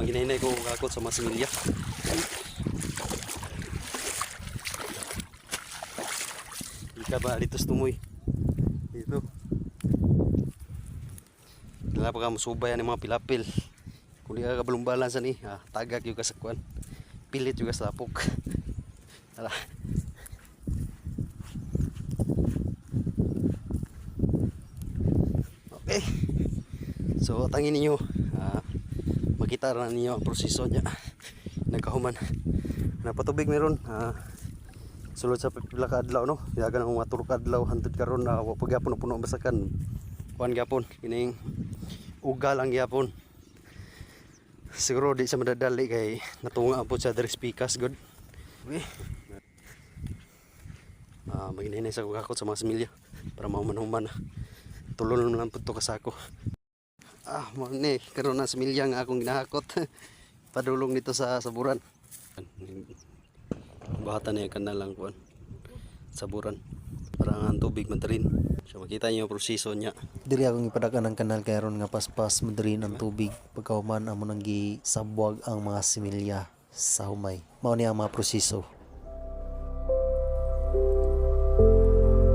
Maginahinay ko kakot sa mga similya. Ika ba dito tumoy? Dito. Dala pa ka musubay ang mga pilapil. Kung di ka kabalumbalan sa ni, ah, tagak yung kasakwan. Pilit yung kasapok. Tara. Okay. So, tangin ninyo. Makita na ninyo ang proseso niya. Nagkahuman. Napatubig meron. Ah, sulod sa pila ka adlaw no. Yaga nang matur ka adlaw hantod karon na wa pa gyapon puno ang basakan. Kuan gyapon kining uga lang gyapon. Siguro di sa madadali kay natunga po sa diri speakers good. Okay. Ah, maghinay sa kakot sa mga similya para mauman-human na. Tulon lang po to kasako. Ah, mo ni karon na similya nga akong ginahakot. Padulong nito sa saburan. Bahatan niya kanal lang kuan. Saburan. Para ang tubig madarin. So makita niyo proseso niya. Diri akong ipadakan ng kanal kay ron nga paspas madrin ang tubig pagkahuman amo nang gisabwag ang mga similya sa humay. Mao ni ang mga proseso.